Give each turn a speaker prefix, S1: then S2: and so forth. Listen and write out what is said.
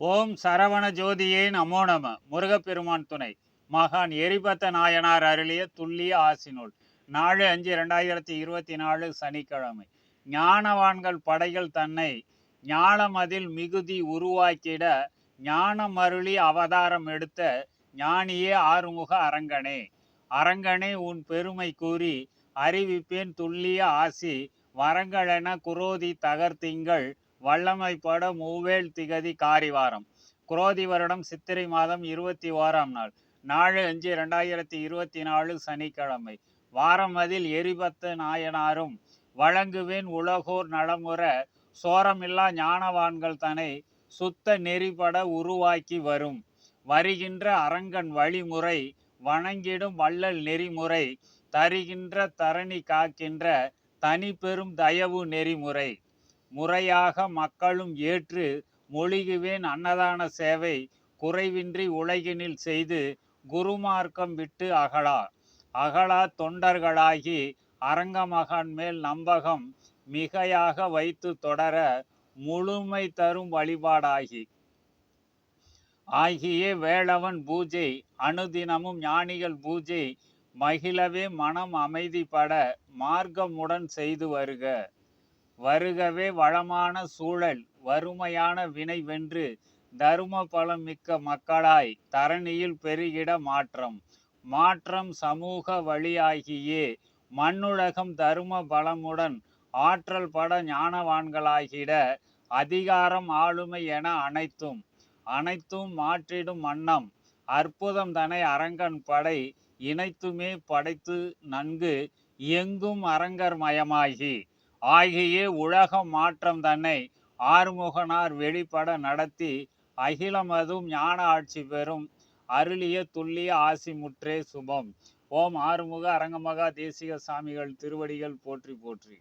S1: ஓம் சரவண ஜோதியே நமோ நம. முருகப்பெருமான் துணை. மகான் எரிபத்த நாயனார் அருளிய துல்லிய ஆசினுள் நாலு அஞ்சு ரெண்டாயிரத்தி இருபத்தி நாலு சனிக்கிழமை. ஞானவான்கள் படைகள் தன்னை ஞானமதில் மிகுதி உருவாக்கிட ஞானமருளி அவதாரம் எடுத்த ஞானியே ஆறுமுக அரங்கனே. அரங்கனே உன் பெருமை கூறி அறிவிப்பேன் துல்லிய ஆசி. வரங்களென குரோதி தகர்த்திங்கள். வல்லமைப்பட மூவேல் திகதி காரிவாரம். குரோதி வருடம் சித்திரை மாதம் இருபத்தி ஓராம் நாள். நாலு அஞ்சு ரெண்டாயிரத்தி இருபத்தி நாலு சனிக்கிழமை. வாரம் அதில் எரிபத்து நாயனாரும் வழங்குவேன் உலகோர் நலமுற சோரமில்லா ஞானவான்கள் தனை சுத்த நெறிபட உருவாக்கி வரும். வருகின்ற அரங்கன் வழிமுறை வணங்கிடும் வள்ளல் நெறிமுறை தருகின்ற தரணி காக்கின்ற தனி பெரும் தயவு நெறிமுறை. முறையாக மக்களும் ஏற்று மொழிகுவேன் அன்னதான சேவை குறைவின்றி உலகினில் செய்து குருமார்க்கம் விட்டு அகலா அகலா தொண்டர்களாகி அரங்கமகன் மேல் நம்பகம் மிகையாக வைத்து தொடர முழுமை தரும் வழிபாடாகி. ஆகிய வேளவன் பூஜை அனுதினமும் ஞானிகள் பூஜை மகிழவே மனம் அமைதிப்பட மார்க்கமுடன் செய்து வருக. வருகவே வளமான சூழல் வறுமையான வினை வென்று தரும பலம் மிக்க மக்களாய் தரணியில் பெருகிட மாற்றம். மாற்றம் சமூக வழியாகியே மண்ணுலகம் தரும பலமுடன் ஆற்றல் பட ஞானவான்களாகிட அதிகாரம் ஆளுமை என அனைத்தும் அனைத்தும் மாற்றிடும் மன்னம் அற்புதம் தனை அரங்கன் படை இணைத்துமே படைத்து நன்கு எங்கும் அரங்கர் மயமாகி ஆகிய உலகம் மாற்றம் தன்னை ஆறுமுகனார் வெளிப்பட நடத்தி அகிலமதும் ஞான ஆட்சி பெறும் அருளிய துல்லிய ஆசி முற்றே சுபம். ஓம் ஆறுமுக அரங்கமகா தேசிக சாமிகள் திருவடிகள் போற்றி போற்றி.